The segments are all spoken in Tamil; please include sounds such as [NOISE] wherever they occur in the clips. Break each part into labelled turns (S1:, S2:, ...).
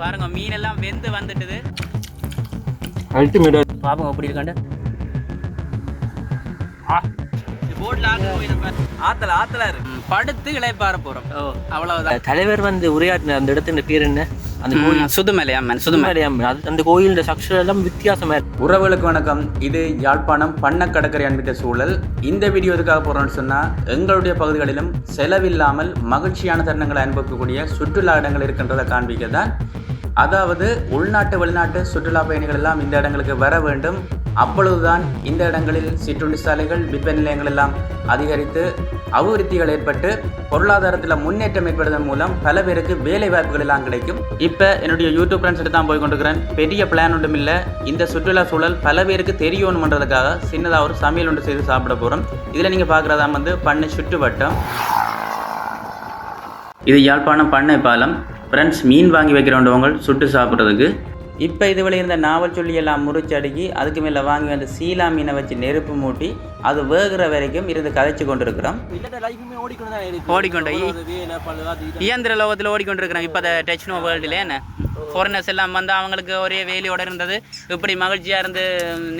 S1: பாருங்க மீன் எல்லாம் வெந்து வந்துட்டுது.
S2: அல்டிமேட்டா
S1: பாப்போம் அப்படி இருக்காண்டு
S3: ஆத்தல ஆத்தல
S1: படுத்து இளைப்பாற போறோம். அவ்வளவுதான்.
S2: தலைவர் வந்து உரையாற்றின அந்த இடத்துல பேர் என்ன? அந்த கோயில்.
S1: ம், சுதுமலை அம்மன் சுதுமலை.
S2: சுதுமலையாம் அது அந்த கோயிலோட ஸ்ட்ரக்சர் எல்லாம் வித்தியாசமா இருக்கு.
S3: உறவுகளுக்கு வணக்கம். இது யாழ்ப்பாணம் பண்ண கடற்கரை அன்பிட்ட சூழல். இந்த வீடியோ எதுக்காக போகிறோம்னு சொன்னால் எங்களுடைய பகுதிகளிலும் செலவில்லாமல் மகிழ்ச்சியான தருணங்களை அனுபவிக்கக்கூடிய சுற்றுலா இடங்கள் இருக்கின்றதை காண்பிக்க தான் அதாவது உள்நாட்டு வெளிநாட்டு சுற்றுலா பயணிகள் எல்லாம் இந்த இடங்களுக்கு வர வேண்டும். அப்பொழுதுதான் இந்த இடங்களில் சிற்றுண்டி சாலைகள் விற்பனை நிலையங்கள் எல்லாம் அதிகரித்து அபிவிருத்திகள் ஏற்பட்டு பொருளாதாரத்தில் முன்னேற்றம் ஏற்படுவதன் மூலம் பல பேருக்கு வேலை வாய்ப்புகள் எல்லாம் கிடைக்கும். இப்போ என்னுடைய யூடியூப் ஃப்ரெண்ட்ஸ் தான் போய் கொண்டிருக்கிறேன். பெரிய பிளான் ஒன்றும் இல்லை. இந்த சுற்றுலா சூழல் பல பேருக்கு தெரியணுன்றதுக்காக சின்னதாக ஒரு சமையல் ஒன்று செய்து சாப்பிட போகிறோம் இதில் நீங்கள் பார்க்குறதா வந்து பண்ணை சுற்றுவட்டம். இது யாழ்ப்பாணம் பண்ணை பாலம். ஃப்ரெண்ட்ஸ் மீன் வாங்கி வைக்கிறவங்க சுட்டு சாப்பிட்றதுக்கு. இப்போ இதுவரை இருந்த நாவல் சொல்லி எல்லாம் முறிச்சு அடுக்கி அதுக்கு மேலே வாங்கி வந்த சீலா மீனை வச்சு நெருப்பு மூட்டி அது வேகிற வரைக்கும் இருந்து கதைச்சு கொண்டிருக்கிறோம்.
S1: ஓடிக்கொண்டு இயந்திர லோகத்தில் ஓடிக்கொண்டிருக்கிறாங்க இப்போ டெக்னோ வேர்ல்டுல என்ன? ஃபாரினர்ஸ் எல்லாம் வந்து அவங்களுக்கு ஒரே வேலையோட இருந்தது. இப்படி மகிழ்ச்சியாக இருந்து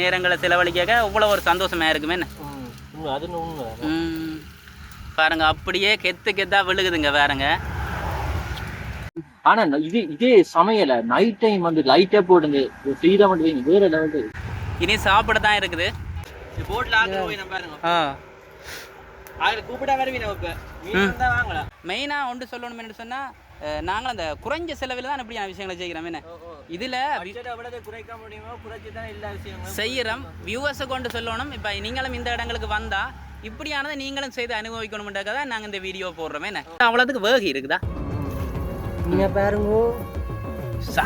S1: நேரங்களை செலவழிக்க இவ்வளோ ஒரு சந்தோஷமா இருக்குமே என்ன. பாருங்க அப்படியே கெத்து கெத்தா விழுகுதுங்க வேறங்க
S2: ஆனா இது இதே சமையல நைட் டைம் வந்து லைட்டா போடுங்க. ஃப்ரீதா மட்டும் வேற லெவல்
S1: இனி சாப்பிட தான் இருக்குது.
S3: போட்டில் ஆக்கிற போய் நம்ம பாருங்க.
S1: ஆ.
S3: அதில் கூப்பிட்டா வருவீங்க இப்போ மீன் வந்தால் வாங்கலாம்.
S1: மெயினாக ஒன்று சொல்லணும் என்ன சொன்னால் நாங்கள் அந்த குறைஞ்ச செலவில் தான் இப்படியான விஷயங்களை செய்கிறோம். என்ன? இதில்
S3: குறைக்க முடியுமோ குறைச்சி தான் எல்லா விஷயங்களும்
S1: செய்கிறோம் வியூவர்ஸை கொண்டு சொல்லணும். இப்போ நீங்களும் இந்த இடங்களுக்கு வந்தா இப்படியானதை நீங்களும் செய்து அனுபவிக்கணும்ன்றதுக்காக தான் நாங்கள் இந்த வீடியோ போடுறோம். என்ன? அவ்வளோத்துக்கு வேகி இருக்குதா?
S4: நீங்க பாருங்க.
S1: சா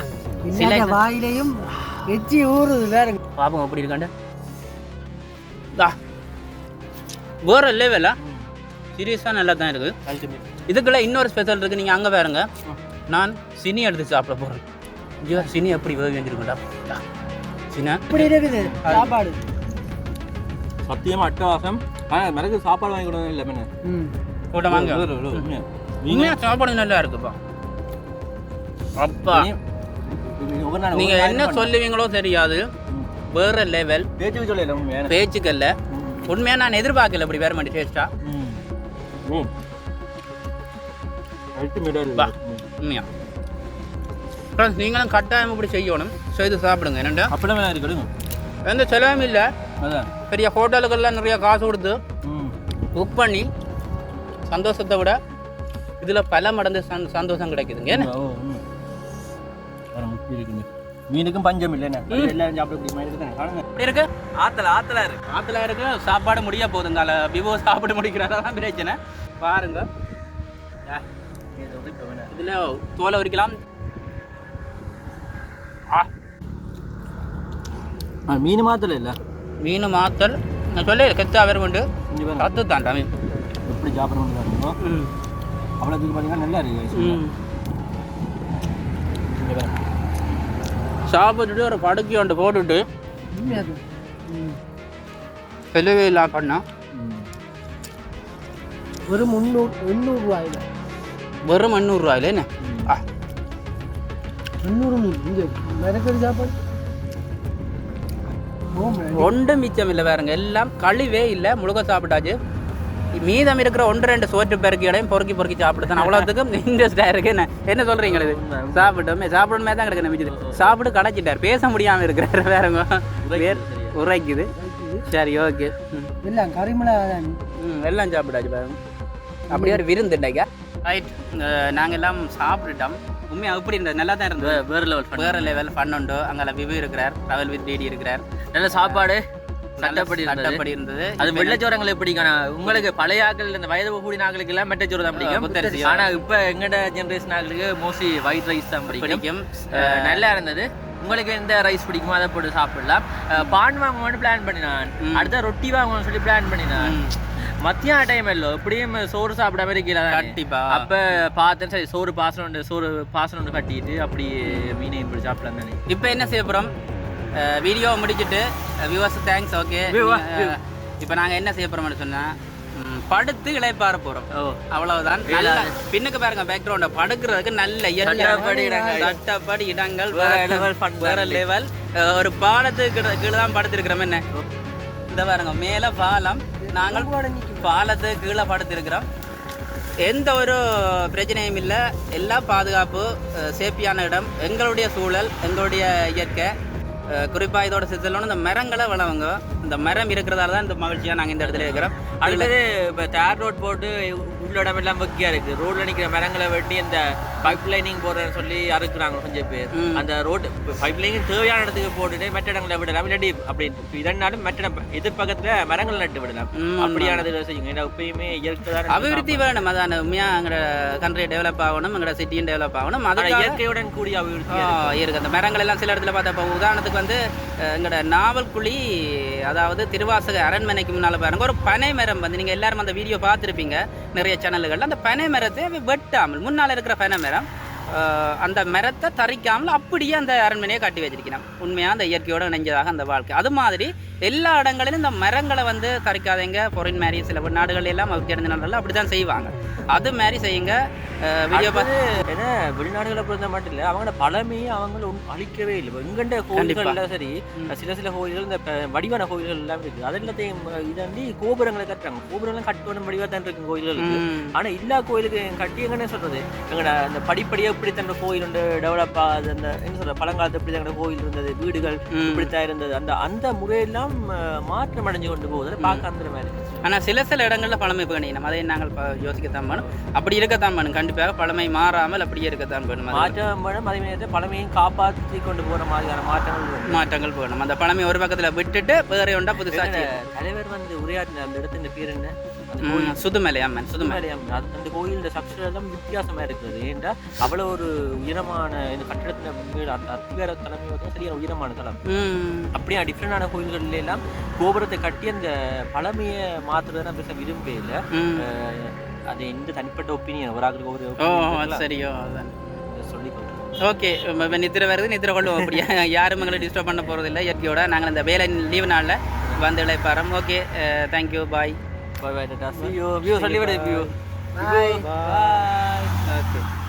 S4: இல்லாத வாயிலையும் எச்சி ஊறுது வேறுங்க
S1: பாப்போம் அப்படி இருக்காண்டு? தா வேற லெவலா சீரியஸாக நல்லா தான் இருக்குது. இதுக்குள்ள இன்னொரு ஸ்பெஷல் இருக்குது நீங்கள் அங்கே பாருங்க. நான் சினி எடுத்து சாப்பிட போகிறேன் ஐயோ சினி எப்படி வேக வேண்டியிருக்குண்டா. சின்ன
S4: இப்படி இருக்குது. சாப்பாடு.
S2: சத்தியமா அட்டவாசம் ஆனா மிளகு சாப்பாடு வாங்கி கொடுங்க இல்ல என்ன
S4: ம்.
S1: கூட வாங்க. சாப்பாடு நல்லா இருக்குப்பா. அப்பா. நீங்க என்ன சொல்லுவீங்களோ தெரியாது. வேற லெவல்
S2: பேச்சு. சொல்லல
S1: பேச்சுக்கல்ல உண்மையா நான் எதிர்பார்க்கல இப்படி வேற மாதிரி டேஸ்டா. உண்மையா. ஃப்ரெண்ட்ஸ் நீங்களும் கட்டாயம் இப்படி செய்யணும். செய்து சாப்பிடுங்க. என்னண்டா?
S2: அப்படியே
S1: எந்த செலவும் இல்லை. பெரிய ஹோட்டலுக்கெல்லாம் நிறைய காசு கொடுத்து புக் பண்ணி சந்தோஷத்தை விட இதில் பல மடங்கு சந் சந்தோஷம் கிடைக்குதுங்க.
S2: முக்கியம் மீனுக்கும் பஞ்சம் இல்லை என்ன எல்லாரும் சாப்பிட இருக்குதானே? காணுங்க
S1: எப்படி இருக்கு?
S3: ஆத்தல ஆத்தல இருக்கு.
S1: இருக்கு சாப்பாடு முடிய போகுதுங்க விவோ சாப்பிட முடிக்கிறதான் பிரச்சனை. பாருங்க. இதில் தோலை உரிக்கலாம்.
S2: மீன் மாத்தல இல்ல?
S1: மீன் மாத்தல். நான் சொல்லி கெத்தா வேறு உண்டு. கத்து தான் மீன்
S2: எப்படி சாப்பிடணும் பாருங்க
S1: ம்.
S2: அவ்வளோ பார்த்தீங்கன்னா நல்லா இருக்கு
S1: ம்
S2: இங்க பாருங்க
S1: சாப்பிட்டுட்டு ஒரு படுக்கை ஒன்று போட்டுட்டு செலவே இல்லா பண்ணா
S2: ம்.
S4: ஒரு முந்நூறு எண்ணூறு ரூபாயில.
S1: வெறும் எண்ணூறுரூவாயில என்ன? ஆ.
S4: எண்ணூறு இங்கே மிதக்கறி சாப்பாடு.
S1: ஒன்றும் மிச்சம் இல்லை வேறுங்க எல்லாம் கழிவே இல்லை. முழுக்க சாப்பிட்டாச்சு. மீதம் இருக்கிற ஒன்று ரெண்டு சோற்று பெருக்கிகளையும் பொறுக்கி பொறுக்கி சாப்பிடுதான் அவ்வளோத்துக்கும் இன்ட்ரெஸ்டாக இருக்கு. என்ன என்ன சொல்கிறீங்க இது? சாப்பிட்டோமே சாப்பிடணுமே தான் கிடக்கு மிச்சது சாப்பிட்டு கடைச்சிட்டார் பேச முடியாமல் இருக்கிறார் வேறங்க வேர் உரைக்குது சரி. ஓகே ம்
S4: எல்லாம் கரிமலை
S1: எல்லாம் சாப்பிட்டாச்சு பாருங்க. அப்படியே ஒரு விருந்துண்டாக்கா ரைட் நாங்கள் எல்லாம் சாப்பிட்டுட்டோம். உண்மையாக எப்படி இருந்தது நல்லா தான் இருந்தது.
S2: வேற லெவல்
S1: வேறு லெவல் ஃபன் உண்டு. அங்கே விவு இருக்கிறார் ட்ராவல் வித் டிடி இருக்கிறார்.
S5: நல்ல சாப்பாடு. சட்டப்படி.
S1: சட்டப்படி இருந்தது.
S5: அது வெள்ளச்சோரங்கள் எப்படி உங்களுக்கு பழைய ஆக்கள் இந்த வயது கூடிய ஆக்களுக்கு எல்லாம் மெட்டச்சோறு தான் பிடிக்கும். ஆனா இப்ப எங்கட ஜெனரேஷன் ஆக்களுக்கு மோஸ்ட்லி ஒயிட் ரைஸ் தான் பிடிக்கும். நல்லா இருந்தது. உங்களுக்கு எந்த ரைஸ் பிடிக்குமோ அதை போட்டு சாப்பிடலாம். பான் வாங்குவோம்னு பிளான் பண்ணினான். அடுத்த ரொட்டி வாங்குவோம்னு சொல்லி பிளான் பண்ணினான். மத்தியான டைம் இல்லோ எப்படியும் சோறு சாப்பிடாம இருக்கல
S1: கண்டிப்பா.
S5: அப்ப பார்த்தேன் சரி சோறு பாசனம் சோறு பாசனம் கட்டிட்டு அப்படி மீனையும் இப்படி சாப்பிடலாம் தானே
S1: இப்போ என்ன செய்ய போகிறோம் வீடியோ முடிச்சுட்டு வியூவர்ஸ் தேங்க்ஸ் ஓகே இப்போ நாங்கள் என்ன செய்ய போகிறோம்னு சொன்னால் படுத்து இளைப்பாற போறோம். அவ்வளவுதான். நல்ல பின்னுக்கு பாருங்க பேக்ரவுண்ட படுக்கிறதுக்கு நல்ல
S5: சட்டப்படி இடங்கள்.
S1: சட்டப்படி இடங்கள்.
S5: வேற.
S1: லெவல் ஒரு பாலத்துக்கு கீழ- தான் படுத்திருக்கிறோம். என்ன? இந்த பாருங்க மேல பாலம். நாங்கள் பாலத்துக்கு கீழே படுத்திருக்கிறோம். எந்த ஒரு பிரச்சனையும் இல்லை. எல்லா பாதுகாப்பு சேஃப்டியான இடம். எங்களுடைய சூழல் எங்களுடைய இயற்கை. குறிப்பாக இதோட சித்தலோன்னு இந்த மரங்களை வளவங்க இந்த மரம் இருக்கிறதால தான் இந்த மகிழ்ச்சியா நாங்க இந்த இடத்துல இருக்கிறோம்.
S5: அடுத்தது இப்போ தார் ரோட் போட்டு உள்ள இடம் எல்லாம் வக்கியா இருக்கு. ரோட்ல நிக்கிற மரங்களை வெட்டி இந்த பைப் லைனிங் போடுறேன்னு சொல்லி அறுக்குறாங்க கொஞ்சம் பேர். அந்த ரோடு பைப் லைனிங் தேவையான இடத்துக்கு போட்டுட்டு மற்ற இடங்களை விடலாம். இல்லாட்டி அப்படி இதனாலும் மற்ற இடம் எதிர்பக்கத்துல மரங்கள் நட்டு விடலாம். அப்படியானது செய்யுங்க ஏன்னா எப்பயுமே இயற்கை
S1: அபிவிருத்தி வேணும். அதான் உண்மையா எங்களோட கண்ட்ரி டெவலப் ஆகணும். எங்களோட சிட்டியும் டெவலப் ஆகணும். அதுக்காக
S5: இயற்கையுடன் கூடிய அபிவிருத்தி
S1: ஆ, இருக்கு. அந்த மரங்கள் எல்லாம் சில இடத்துல பார்த்தா இப்போ உதாரணத்துக்கு வந்து எங்களோட நாவல்குழி அதாவது திருவாசக அரண்மனைக்கு முன்னால் பாருங்க ஒரு பனை மரம் வந்து நீங்கள் எல்லாரும் அந்த வீடியோ பார்த்துருப்பீங்க நிறைய சேனல்கள்ல அந்த பனை மரத்தை வெட்டாமல் முன்னால் இருக்கிற பனை மரம் அந்த மரத்தை தரிக்காமல் அப்படியே அந்த அரண்மனையை கட்டி வச்சிருக்கிறான். உண்மையா அந்த இயற்கையோட இணைஞ்சதாக அந்த வாழ்க்கை. அது மாதிரி எல்லா இடங்களிலும் இந்த மரங்களை வந்து தரிக்காதீங்க. பொறின் மாதிரி சில நாடுகள் எல்லாம் அடைஞ்ச நாடுகள் அப்படி தான் செய்வாங்க. அது மாதிரி செய்யுங்க. வீடியோ பார்த்து
S5: ஏன்னா வெளிநாடுகளை பொறுத்த மட்டும் இல்லை அவங்களோட பழமையை அவங்க ஒண்ணும் அழிக்கவே இல்லை. எங்கண்ட கோயில்கள்ல சரி சில சில கோயில்கள் இந்த வடிவான கோயில்கள் எல்லாம் இருக்கு. அது எல்லாத்தையும் இதாண்டி கோபுரங்களை கட்டுறாங்க. கோபுரம்லாம் கட்டுவன வடிவா தான் இருக்கு கோயில்களுக்கு.
S1: ம்.
S5: ஆனா எல்லா கோயிலுக்கு கட்டி எங்கன்னு சொல்றது எங்கட அந்த படிப்படியா இப்படி தன்னோட கோயில் உண்டு டெவலப் ஆகுது? அந்த என்ன சொல்ற பழங்காலத்து இப்படி தன்னோட கோயில் இருந்தது வீடுகள். இப்படித்தான் இருந்தது. அந்த அந்த முறையெல்லாம் மாற்றம் அடைஞ்சு கொண்டு போகுது. பார்க்க அந்த மாதிரி இருக்கு.
S1: ஆனா சில சில இடங்கள்ல பழமை பேணிக்கணும் அதை நாங்கள் ப- யோசிக்கத்தான் வேணும். அப்படி இருக்கத்தான் வேணும். கண்டிப்பாக பழமை மாறாமல் அப்படியே இருக்கத்தான் வேணும்.
S5: மாற்றம் வேணும். அதே நேரத்தில் பழமையும் காப்பாற்றி கொண்டு போற மாதிரியான மாற்றங்கள்
S1: மாற்றங்கள் வேணும். அந்த பழமை ஒரு பக்கத்துல விட்டுட்டு வேற ஒன்றா புதுசா
S5: இந்த
S1: செய்யணும்.
S5: தலைவர் வந்து உரையாடின அந்த இடத்துல பேர் என்ன? அந்த
S1: ம்,
S5: கோயில்
S1: சுதுமலை அம்மன் சுதுமலை.
S5: சுதுமலையம் அது அந்த கோயிலோட ஸ்ட்ரக்சர் எல்லாம் வித்தியாசமா இருக்குது. ஏன்டா அவ்வளவு ஒரு உயரமான இந்த கட்டிடத்துல வீடு அந்த அத்திவார தலைமை வந்து சரியான உயரமான தலம்
S1: ம்,
S5: அப்படியே டிஃப்ரெண்டான கோயில்கள்ல எல்லாம் கோபுரத்தை கட்டி அந்த பழமையை மாத்துறதை நான் பெருசாக விரும்பவே இல்லை. அது எந்த தனிப்பட்ட ஒப்பீனியன் ஒரு ஆளுக்கு ஒரு.
S1: சரியோ அதான்.
S5: சொல்லிக் கொள்றேன்
S1: ஓகே நித்திர வருது நித்திர கொள்ளும் அப்படியா [LAUGHS] யாரும் எங்களை டிஸ்டர்ப் பண்ண போகிறது இல்லை இயற்கையோட நாங்கள் இந்த வேலை லீவு நாளில் வந்து இழைப்பாரோம் okay thank you bye
S5: bye bye tata view வியூ சொல்லி விடு வியூ
S4: Bye.
S5: Bye
S1: okay